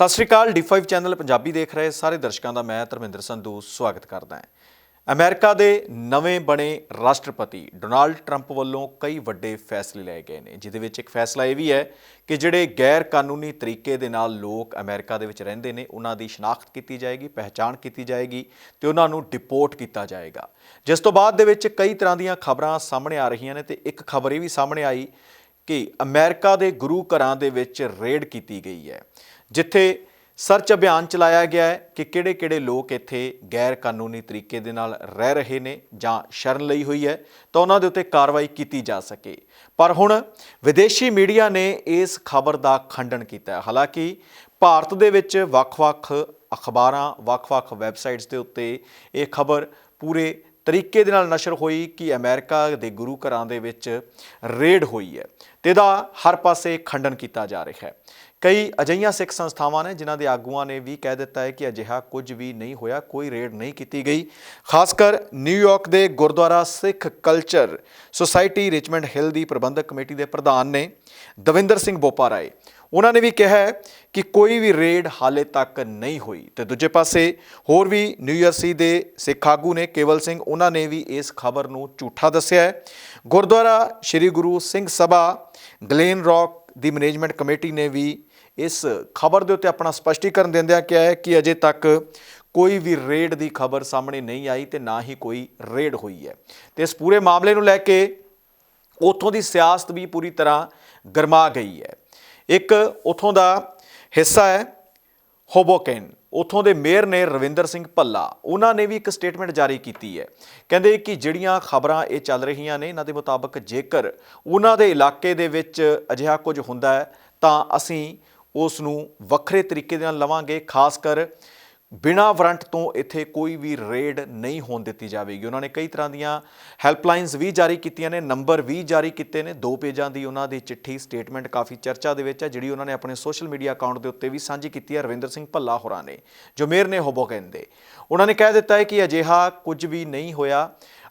ਸਤਿ ਸ਼੍ਰੀ ਅਕਾਲ D5 channel Punjabi ਦੇਖ ਰਹੇ ਸਾਰੇ ਦਰਸ਼ਕਾਂ ਦਾ, ਮੈਂ ਧਰਮਿੰਦਰ ਸੰਧੂ, ਸਵਾਗਤ ਕਰਦਾ ਹਾਂ। ਅਮਰੀਕਾ ਦੇ ਨਵੇਂ ਬਣੇ ਰਾਸ਼ਟਰਪਤੀ ਡੋਨਾਲਡ ਟਰੰਪ ਵੱਲੋਂ ਕਈ ਵੱਡੇ ਫੈਸਲੇ ਲਏ ਗਏ ਨੇ ਜਿਦੇ ਵਿੱਚ ਇੱਕ ਫੈਸਲਾ ਇਹ ਵੀ ਹੈ ਕਿ ਜਿਹੜੇ ਗੈਰ ਕਾਨੂੰਨੀ ਤਰੀਕੇ ਦੇ ਨਾਲ ਲੋਕ ਅਮਰੀਕਾ ਦੇ ਵਿੱਚ ਰਹਿੰਦੇ ਨੇ, ਉਹਨਾਂ ਦੀ ਸ਼ਨਾਖਤ ਕੀਤੀ ਜਾਏਗੀ, ਪਹਿਚਾਣ ਕੀਤੀ ਜਾਏਗੀ ਤੇ ਉਹਨਾਂ ਨੂੰ ਡਿਪੋਰਟ ਕੀਤਾ ਜਾਏਗਾ। ਜਿਸ ਤੋਂ ਬਾਅਦ ਦੇ ਵਿੱਚ ਕਈ ਤਰ੍ਹਾਂ ਦੀਆਂ ਖਬਰਾਂ ਸਾਹਮਣੇ ਆ ਰਹੀਆਂ ਨੇ ਤੇ ਇੱਕ ਖਬਰ ਇਹ ਵੀ ਸਾਹਮਣੇ ਆਈ ਕਿ ਅਮਰੀਕਾ ਦੇ ਗੁਰੂ ਘਰਾਂ ਦੇ ਵਿੱਚ ਰੇਡ ਕੀਤੀ ਗਈ ਹੈ, ਜਿੱਥੇ ਸਰਚ ਅਭਿਆਨ ਚਲਾਇਆ ਗਿਆ ਹੈ ਕਿ ਕਿਹੜੇ-ਕਿਹੜੇ ਲੋਕ ਇੱਥੇ ਗੈਰ ਕਾਨੂੰਨੀ ਤਰੀਕੇ ਦੇ ਨਾਲ ਰਹਿ ਰਹੇ ਨੇ ਜਾਂ ਸ਼ਰਨ ਲਈ ਹੋਈ ਹੈ, ਤਾਂ ਉਹਨਾਂ ਦੇ ਉੱਤੇ ਕਾਰਵਾਈ ਕੀਤੀ ਜਾ ਸਕੇ। ਪਰ ਹੁਣ ਵਿਦੇਸ਼ੀ ਮੀਡੀਆ ਨੇ ਇਸ ਖਬਰ ਦਾ ਖੰਡਨ ਕੀਤਾ ਹੈ। ਹਾਲਾਂਕਿ ਭਾਰਤ ਦੇ ਵਿੱਚ ਵੱਖ-ਵੱਖ ਅਖਬਾਰਾਂ, ਵੱਖ-ਵੱਖ ਵੈਬਸਾਈਟਸ ਦੇ ਉੱਤੇ ਇਹ ਖਬਰ ਪੂਰੇ ਤਰੀਕੇ ਦੇ ਨਾਲ ਨਸ਼ਰ ਹੋਈ ਕਿ ਅਮਰੀਕਾ ਦੇ ਗੁਰੂ ਘਰਾਂ ਦੇ ਵਿੱਚ ਰੇਡ ਹੋਈ ਹੈ ਤੇ ਇਹਦਾ ਹਰ ਪਾਸੇ ਖੰਡਨ ਕੀਤਾ ਜਾ ਰਿਹਾ ਹੈ। ਕਈ ਅਜਈਆਂ ਸਿੱਖ ਸੰਸਥਾਵਾਂ ਨੇ ਜਿਨ੍ਹਾਂ ਦੇ ਆਗੂਆਂ ਨੇ ਵੀ ਕਹਿ ਦਿੱਤਾ ਹੈ ਕਿ ਅਜਿਹਾ ਕੁਝ ਵੀ ਨਹੀਂ ਹੋਇਆ, ਕੋਈ ਰੇਡ ਨਹੀਂ ਕੀਤੀ ਗਈ। ਖਾਸ ਕਰ ਨਿਊਯਾਰਕ ਦੇ Gurdwara Sikh culture society Richmond Hill ਦੀ ਪ੍ਰਬੰਧਕ ਕਮੇਟੀ ਦੇ ਪ੍ਰਧਾਨ ਨੇ ਦਵਿੰਦਰ ਸਿੰਘ ਬੋਪਾ ਰਾਏ ਉਹਨਾਂ ਨੇ ਵੀ ਕਿਹਾ ਕਿ ਕੋਈ ਵੀ ਰੇਡ ਹਾਲੇ ਤੱਕ ਨਹੀਂ ਹੋਈ। ਤੇ ਦੂਜੇ ਪਾਸੇ ਹੋਰ ਵੀ ਨਿਊਯਰਸੀ ਦੇ ਸਿੱਖ ਆਗੂ ਨੇ ਕੇਵਲ ਸਿੰਘ, ਉਹਨਾਂ ਨੇ ਵੀ ਇਸ ਖਬਰ ਨੂੰ ਝੂਠਾ ਦੱਸਿਆ ਹੈ। ਗੁਰਦੁਆਰਾ ਸ੍ਰੀ ਗੁਰੂ ਸਿੰਘ ਸਭਾ, ਗਲੇਨ ਰੌਕ ਦੀ ਮੈਨੇਜਮੈਂਟ ਕਮੇਟੀ ਨੇ ਵੀ ਇਸ ਖਬਰ ਦੇ ਉੱਤੇ ਆਪਣਾ ਸਪਸ਼ਟੀਕਰਨ ਦਿੰਦਿਆਂ ਕਿਹਾ ਹੈ ਕਿ ਅਜੇ ਤੱਕ ਕੋਈ ਵੀ ਰੇਡ ਦੀ ਖਬਰ ਸਾਹਮਣੇ ਨਹੀਂ ਆਈ ਤੇ ਨਾ ਹੀ ਕੋਈ ਰੇਡ ਹੋਈ ਹੈ। ਤੇ ਇਸ ਪੂਰੇ ਮਾਮਲੇ ਨੂੰ ਲੈ ਕੇ ਉਥੋਂ ਦੀ ਸਿਆਸਤ ਵੀ ਪੂਰੀ ਤਰ੍ਹਾਂ ਗਰਮਾ ਗਈ ਹੈ। ਇੱਕ ਉਥੋਂ ਦਾ ਹਿੱਸਾ ਹੈ ਹੋਬੋਕੈਨ ਉਥੋਂ ਦੇ ਮੇਅਰ ਨੇ ਰਵਿੰਦਰ ਸਿੰਘ ਭੱਲਾ। ਉਹਨਾਂ ਨੇ ਵੀ ਇੱਕ ਸਟੇਟਮੈਂਟ ਜਾਰੀ ਕੀਤੀ ਹੈ। ਕਹਿੰਦੇ ਕਿ ਜਿਹੜੀਆਂ ਖਬਰਾਂ ਇਹ ਚੱਲ ਰਹੀਆਂ ਨੇ, ਇਹਨਾਂ ਦੇ ਮੁਤਾਬਕ ਜੇਕਰ ਉਹਨਾਂ ਦੇ ਇਲਾਕੇ ਦੇ ਵਿੱਚ ਅਜਿਹਾ ਕੁਝ ਹੁੰਦਾ ਹੈ, ਤਾਂ ਅਸੀਂ ਉਸ ਨੂੰ ਵੱਖਰੇ ਤਰੀਕੇ ਦੇ ਨਾਲ ਲਵਾਂਗੇ, ਖਾਸ ਕਰ ਬਿਨਾ ਵਾਰੰਟ ਤੋਂ ਇੱਥੇ ਕੋਈ ਵੀ ਰੇਡ ਨਹੀਂ ਹੋਣ ਦਿੱਤੀ ਜਾਵੇਗੀ। ਉਹਨਾਂ ਨੇ ਕਈ ਤਰ੍ਹਾਂ ਦੀਆਂ ਹੈਲਪਲਾਈਨਸ ਵੀ ਜਾਰੀ ਕੀਤੀਆਂ ਨੇ, ਨੰਬਰ ਵੀ ਜਾਰੀ ਕੀਤੇ ਨੇ। ਦੋ ਪੇਜਾਂ ਦੀ ਉਹਨਾਂ ਦੀ ਚਿੱਠੀ ਸਟੇਟਮੈਂਟ ਕਾਫੀ ਚਰਚਾ ਦੇ ਵਿੱਚ ਹੈ, ਜਿਹੜੀ ਉਹਨਾਂ ਨੇ ਆਪਣੇ ਸੋਸ਼ਲ ਮੀਡੀਆ ਅਕਾਊਂਟ ਦੇ ਉੱਤੇ ਵੀ ਸਾਂਝੀ ਕੀਤੀ ਹੈ, ਰਵਿੰਦਰ ਸਿੰਘ ਭੱਲਾ ਹੋਰਾਂ ਨੇ, ਜੋ ਮੇਰ ਨੇ ਹੋਬੋਕੈਨ ਦੇ ਉਹਨਾਂ ਨੇ ਕਹਿ ਦਿੱਤਾ ਹੈ ਕਿ ਅਜਿਹਾ ਕੁਝ ਵੀ ਨਹੀਂ ਹੋਇਆ।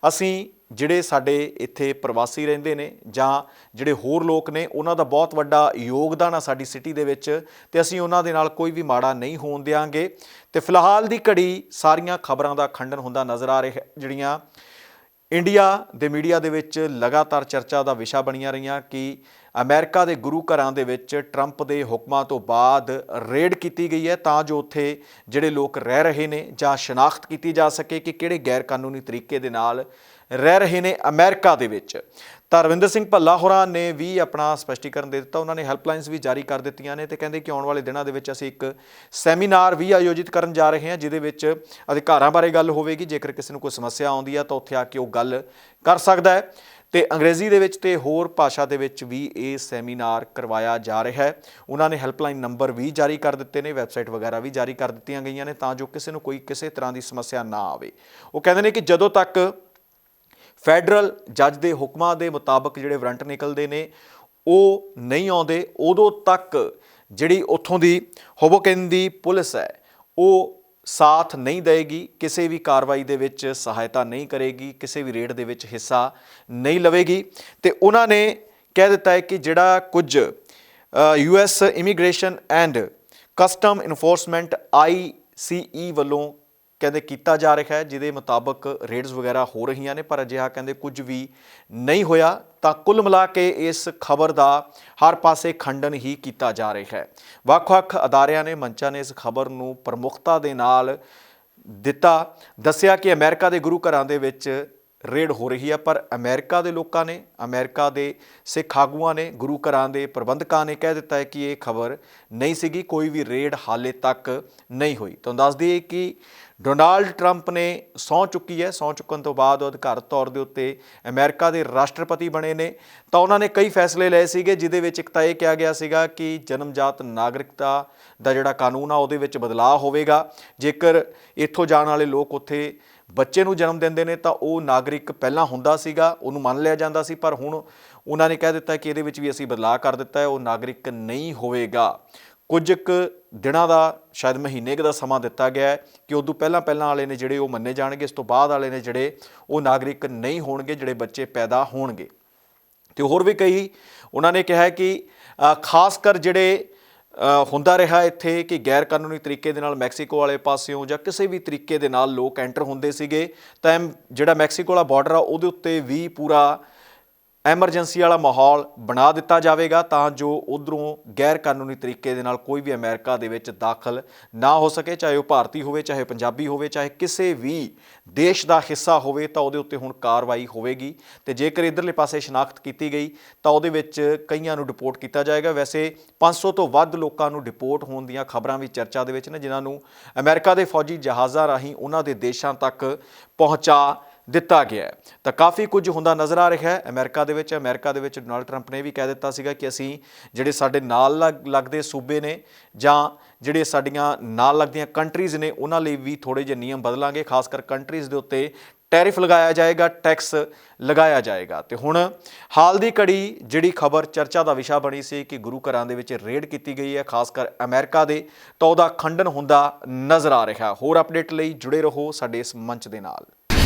ਅਸੀਂ ਜਿਹੜੇ ਸਾਡੇ ਇੱਥੇ ਪ੍ਰਵਾਸੀ ਰਹਿੰਦੇ ਨੇ ਜਾਂ ਜਿਹੜੇ ਹੋਰ ਲੋਕ ਨੇ, ਉਹਨਾਂ ਦਾ ਬਹੁਤ ਵੱਡਾ ਯੋਗਦਾਨ ਆ ਸਾਡੀ ਸਿਟੀ ਦੇ ਵਿੱਚ ਤੇ ਅਸੀਂ ਉਹਨਾਂ ਦੇ ਨਾਲ ਕੋਈ ਵੀ ਮਾੜਾ ਨਹੀਂ ਹੋਣ ਦਿਆਂਗੇ। ਤੇ ਫਿਲਹਾਲ ਦੀ ਘੜੀ ਸਾਰੀਆਂ ਖਬਰਾਂ ਦਾ ਖੰਡਨ ਹੁੰਦਾ ਨਜ਼ਰ ਆ ਰਿਹਾ ਜਿਹੜੀਆਂ ਇੰਡੀਆ ਦੇ ਮੀਡੀਆ ਦੇ ਵਿੱਚ ਲਗਾਤਾਰ ਚਰਚਾ ਦਾ ਵਿਸ਼ਾ ਬਣੀਆਂ ਰਹੀਆਂ ਕਿ ਅਮਰੀਕਾ ਦੇ ਗੁਰੂ ਘਰਾਂ ਦੇ ਵਿੱਚ ਟਰੰਪ ਦੇ ਹੁਕਮਾਂ ਤੋਂ ਬਾਅਦ ਰੇਡ ਕੀਤੀ ਗਈ ਹੈ ਤਾਂ ਜੋ ਉੱਥੇ ਜਿਹੜੇ ਲੋਕ ਰਹਿ ਰਹੇ ਨੇ ਜਾਂ ਸ਼ਨਾਖਤ ਕੀਤੀ ਜਾ ਸਕੇ ਕਿ ਕਿਹੜੇ ਗੈਰ ਕਾਨੂੰਨੀ ਤਰੀਕੇ ਦੇ ਨਾਲ ਰਹਿ ਰਹੇ ਨੇ ਅਮਰੀਕਾ ਦੇ ਵਿੱਚ। ਤਾਂ ਰਵਿੰਦਰ ਸਿੰਘ ਭੱਲਾ ਹੋਰਾਂ ਨੇ ਵੀ ਆਪਣਾ ਸਪਸ਼ਟੀਕਰਨ ਦੇ ਦਿੱਤਾ। ਉਹਨਾਂ ਨੇ ਹੈਲਪਲਾਈਨਸ ਵੀ ਜਾਰੀ ਕਰ ਦਿੱਤੀਆਂ ਨੇ ਤੇ ਕਹਿੰਦੇ ਕਿ ਆਉਣ ਵਾਲੇ ਦਿਨਾਂ ਦੇ ਵਿੱਚ ਅਸੀਂ ਇੱਕ ਸੈਮੀਨਾਰ ਵੀ ਆਯੋਜਿਤ ਕਰਨ ਜਾ ਰਹੇ ਹਾਂ, ਜਿਹਦੇ ਵਿੱਚ ਅਧਿਕਾਰਾਂ ਬਾਰੇ ਗੱਲ ਹੋਵੇਗੀ। ਜੇਕਰ ਕਿਸੇ ਨੂੰ ਕੋਈ ਸਮੱਸਿਆ ਆਉਂਦੀ ਹੈ ਤਾਂ ਉੱਥੇ ਆ ਕੇ ਉਹ ਗੱਲ ਕਰ ਸਕਦਾ ਹੈ। ਤੇ ਅੰਗਰੇਜ਼ੀ ਦੇ ਵਿੱਚ ਤੇ ਹੋਰ ਭਾਸ਼ਾ ਦੇ ਵਿੱਚ ਵੀ ਇਹ ਸੈਮੀਨਾਰ ਕਰਵਾਇਆ ਜਾ ਰਿਹਾ ਹੈ। ਉਹਨਾਂ ਨੇ ਹੈਲਪਲਾਈਨ ਨੰਬਰ ਵੀ ਜਾਰੀ ਕਰ ਦਿੱਤੇ ਨੇ, ਵੈਬਸਾਈਟ ਵਗੈਰਾ ਵੀ ਜਾਰੀ ਕਰ ਦਿੱਤੀਆਂ ਗਈਆਂ ਨੇ ਤਾਂ ਜੋ ਕਿਸੇ ਨੂੰ ਕੋਈ ਕਿਸੇ ਤਰ੍ਹਾਂ ਦੀ ਸਮੱਸਿਆ ਨਾ ਆਵੇ। ਉਹ ਕਹਿੰਦੇ ਨੇ ਕਿ ਜਦੋਂ ਤੱਕ ਫੈਡਰਲ ਜੱਜ ਦੇ ਹੁਕਮਾਂ ਦੇ ਮੁਤਾਬਕ ਜਿਹੜੇ ਵਾਰੰਟ ਨਿਕਲਦੇ ਨੇ, ਉਹ ਨਹੀਂ ਆਉਂਦੇ। ਉਦੋਂ ਤੱਕ ਜਿਹੜੀ ਉੱਥੋਂ ਦੀ ਹੋਬੋਕਨ ਦੀ ਪੁਲਿਸ ਹੈ, ਉਹ ਸਾਥ ਨਹੀਂ ਦੇਗੀ ਕਿਸੇ ਵੀ ਕਾਰਵਾਈ ਦੇ ਵਿੱਚ ਸਹਾਇਤਾ ਨਹੀਂ ਕਰੇਗੀ, ਕਿਸੇ ਵੀ ਰੇਡ ਦੇ ਵਿੱਚ ਹਿੱਸਾ ਨਹੀਂ ਲਵੇਗੀ। ਤੇ ਉਹਨਾਂ ਨੇ ਕਹਿ ਦਿੱਤਾ ਹੈ ਕਿ ਜਿਹੜਾ ਕੁਝ U S immigration and custom enforcement ICE ਵੱਲੋਂ ਕਹਿੰਦੇ ਕੀਤਾ ਜਾ ਰਿਹਾ ਹੈ, ਜਿਹਦੇ ਮੁਤਾਬਕ ਰੇਡਸ ਵਗੈਰਾ ਹੋ ਰਹੀਆਂ ਨੇ, ਪਰ ਅਜਿਹਾ ਕਹਿੰਦੇ ਕੁਝ ਵੀ ਨਹੀਂ ਹੋਇਆ। ਤਾਂ ਕੁੱਲ ਮਿਲਾ ਕੇ ਇਸ ਖਬਰ ਦਾ ਹਰ ਪਾਸੇ ਖੰਡਨ ਹੀ ਕੀਤਾ ਜਾ ਰਿਹਾ ਹੈ। ਵੱਖ-ਵੱਖ ਅਦਾਰਿਆਂ ਨੇ, ਮੰਚਾਂ ਨੇ ਇਸ ਖਬਰ ਨੂੰ ਪ੍ਰਮੁਖਤਾ ਦੇ ਨਾਲ ਦਿੱਤਾ। ਦੱਸਿਆ ਕਿ ਅਮਰੀਕਾ ਦੇ ਗੁਰੂ ਘਰਾਂ ਦੇ ਵਿੱਚ ਰੇਡ ਹੋ ਰਹੀ ਹੈ ਪਰ ਅਮਰੀਕਾ ਦੇ ਲੋਕਾਂ ਨੇ, ਅਮਰੀਕਾ ਦੇ ਸਿੱਖ ਆਗੂਆਂ ਨੇ, ਗੁਰੂ ਘਰਾਂ ਦੇ ਪ੍ਰਬੰਧਕਾਂ ਨੇ ਕਹਿ ਦਿੱਤਾ ਹੈ ਕਿ ਇਹ ਖਬਰ ਨਹੀਂ ਸੀਗੀ, ਕੋਈ ਵੀ ਰੇਡ ਹਾਲੇ ਤੱਕ ਨਹੀਂ ਹੋਈ। ਤੁਹਾਨੂੰ ਦੱਸ ਦਈਏ ਕਿ ਡੋਨਾਲਡ ਟਰੰਪ ਨੇ ਸਹੁੰ ਚੁੱਕੀ ਹੈ। ਸਹੁੰ ਚੁੱਕਣ ਤੋਂ ਬਾਅਦ ਉਹ ਅਧਿਕਾਰਤ ਤੌਰ ਦੇ ਉੱਤੇ ਅਮਰੀਕਾ ਦੇ ਰਾਸ਼ਟਰਪਤੀ ਬਣੇ ਨੇ। ਤਾਂ ਉਹਨਾਂ ਨੇ ਕਈ ਫੈਸਲੇ ਲਏ ਸੀਗੇ ਜਿਦੇ ਵਿੱਚ ਇੱਕ ਤਾਂ ਇਹ ਕਿਹਾ ਗਿਆ ਸੀਗਾ ਕਿ ਜਨਮਜਾਤ ਨਾਗਰਿਕਤਾ ਦਾ ਜਿਹੜਾ ਕਾਨੂੰਨ ਆ, ਉਹਦੇ ਵਿੱਚ ਬਦਲਾਅ ਹੋਵੇਗਾ। ਜੇਕਰ ਇੱਥੋਂ ਜਾਣ ਵਾਲੇ ਲੋਕ ਉੱਥੇ ਬੱਚੇ ਨੂੰ ਜਨਮ ਦਿੰਦੇ ਨੇ ਤਾਂ ਉਹ ਨਾਗਰਿਕ ਪਹਿਲਾਂ ਹੁੰਦਾ ਸੀਗਾ, ਉਹਨੂੰ ਮੰਨ ਲਿਆ ਜਾਂਦਾ ਸੀ, ਪਰ ਹੁਣ ਉਹਨਾਂ ਨੇ ਕਹਿ ਦਿੱਤਾ ਕਿ ਇਹਦੇ ਵਿੱਚ ਵੀ ਅਸੀਂ ਬਦਲਾਅ ਕਰ ਦਿੱਤਾ ਹੈ, ਉਹ ਨਾਗਰਿਕ ਨਹੀਂ ਹੋਵੇਗਾ। ਕੁਝ ਕੁ ਦਿਨਾਂ ਦਾ, ਸ਼ਾਇਦ ਮਹੀਨੇ ਦਾ ਸਮਾਂ ਦਿੱਤਾ ਗਿਆ ਕਿ ਉਦੋਂ ਪਹਿਲਾਂ ਪਹਿਲਾਂ ਵਾਲੇ ਨੇ ਜਿਹੜੇ ਉਹ ਮੰਨੇ ਜਾਣਗੇ, ਇਸ ਤੋਂ ਬਾਅਦ ਵਾਲੇ ਨੇ ਜਿਹੜੇ ਉਹ ਨਾਗਰਿਕ ਨਹੀਂ ਹੋਣਗੇ, ਜਿਹੜੇ ਬੱਚੇ ਪੈਦਾ ਹੋਣਗੇ। ਤੇ ਹੋਰ ਵੀ ਕਈ, ਉਹਨਾਂ ਨੇ ਕਿਹਾ ਕਿ ਖਾਸ ਕਰ ਜਿਹੜੇ ਹੁੰਦਾ ਰਿਹਾ ਇੱਥੇ ਕਿ ਗੈਰ ਕਾਨੂੰਨੀ ਤਰੀਕੇ ਦੇ ਨਾਲ ਮੈਕਸੀਕੋ ਵਾਲੇ ਪਾਸਿਓਂ ਜਾਂ ਕਿਸੇ ਵੀ ਤਰੀਕੇ ਦੇ ਨਾਲ ਲੋਕ ਐਂਟਰ ਹੁੰਦੇ ਸੀਗੇ, ਤਾਂ ਐਮ- ਜਿਹੜਾ ਮੈਕਸੀਕੋ ਵਾਲਾ ਬਾਰਡਰ ਆ, ਉਹਦੇ ਉੱਤੇ ਵੀ ਪੂਰਾ ਐਮਰਜੈਂਸੀ ਵਾਲਾ ਮਾਹੌਲ ਬਣਾ ਦਿੱਤਾ ਜਾਵੇਗਾ ਤਾਂ ਜੋ ਉਧਰੋਂ ਗੈਰ ਕਾਨੂੰਨੀ ਤਰੀਕੇ ਦੇ ਨਾਲ ਕੋਈ ਵੀ ਅਮਰੀਕਾ ਦੇ ਵਿੱਚ ਦਾਖਲ ਨਾ ਹੋ ਸਕੇ, ਚਾਹੇ ਉਹ ਭਾਰਤੀ ਹੋਵੇ, ਚਾਹੇ ਪੰਜਾਬੀ ਹੋਵੇ, ਚਾਹੇ ਕਿਸੇ ਵੀ ਦੇਸ਼ ਦਾ ਹਿੱਸਾ ਹੋਵੇ, ਤਾਂ ਉਹਦੇ ਉੱਤੇ ਹੁਣ ਕਾਰਵਾਈ ਹੋਵੇਗੀ। ਤੇ ਜੇਕਰ ਇਧਰਲੇ ਪਾਸੇ ਸ਼ਨਾਖਤ ਕੀਤੀ ਗਈ, ਤਾਂ ਉਹਦੇ ਵਿੱਚ ਕਈਆਂ ਨੂੰ ਡਿਪੋਰਟ ਕੀਤਾ ਜਾਏਗਾ। ਵੈਸੇ 500 ਤੋਂ ਵੱਧ ਲੋਕਾਂ ਨੂੰ ਡਿਪੋਰਟ ਹੋਣ ਦੀਆਂ ਖਬਰਾਂ ਵੀ ਚਰਚਾ ਦੇ ਵਿੱਚ ਨੇ, ਜਿਨ੍ਹਾਂ ਨੂੰ ਅਮਰੀਕਾ ਦੇ ਫੌਜੀ ਜਹਾਜ਼ਾਂ ਰਾਹੀਂ ਉਹਨਾਂ ਦੇ ਦੇਸ਼ਾਂ ਤੱਕ ਪਹੁੰਚਾ ਦਿੱਤਾ ਗਿਆ ਹੈ। ਤਾਂ ਕਾਫੀ ਕੁਝ ਹੁੰਦਾ ਨਜ਼ਰ ਆ ਰਿਹਾ ਹੈ। ਅਮਰੀਕਾ ਦੇ ਵਿੱਚ, ਅਮਰੀਕਾ ਦੇ ਵਿੱਚ ਡੋਨਾਲਡ ਟਰੰਪ ਨੇ ਵੀ ਕਹਿ ਦਿੱਤਾ ਸੀਗਾ ਕਿ ਅਸੀਂ ਜਿਹੜੇ ਸਾਡੇ ਨਾਲ ਲੱਗ- ਲੱਗਦੇ ਸੂਬੇ ਨੇ ਜਾਂ ਜਿਹੜੇ ਸਾਡੀਆਂ ਨਾਲ ਲੱਗਦੀਆਂ ਕੰਟਰੀਜ਼ ਨੇ, ਉਹਨਾਂ ਲਈ ਵੀ ਥੋੜੇ ਜਿਹੇ ਨਿਯਮ ਬਦਲਾਂਗੇ। ਖਾਸ ਕਰ ਕੰਟਰੀਜ਼ ਦੇ ਉੱਤੇ ਟੈਰਿਫ ਲਗਾਇਆ ਜਾਏਗਾ, ਟੈਕਸ ਲਗਾਇਆ ਜਾਏਗਾ। ਤੇ ਹੁਣ ਹਾਲ ਦੀ ਘੜੀ ਜਿਹੜੀ ਖਬਰ ਚਰਚਾ ਦਾ ਵਿਸ਼ਾ ਬਣੀ ਸੀ ਕਿ ਗੁਰੂ ਘਰਾਂ ਦੇ ਵਿੱਚ ਰੇਡ ਕੀਤੀ ਗਈ ਹੈ, ਖਾਸ ਕਰ ਅਮਰੀਕਾ ਦੇ, ਤਾਂ ਉਹਦਾ ਖੰਡਨ ਹੁੰਦਾ ਨਜ਼ਰ ਆ ਰਿਹਾ। ਹੋਰ ਅਪਡੇਟ ਲਈ ਜੁੜੇ ਰਹੋ ਸਾਡੇ ਇਸ ਮੰਚ ਦੇ ਨਾਲ।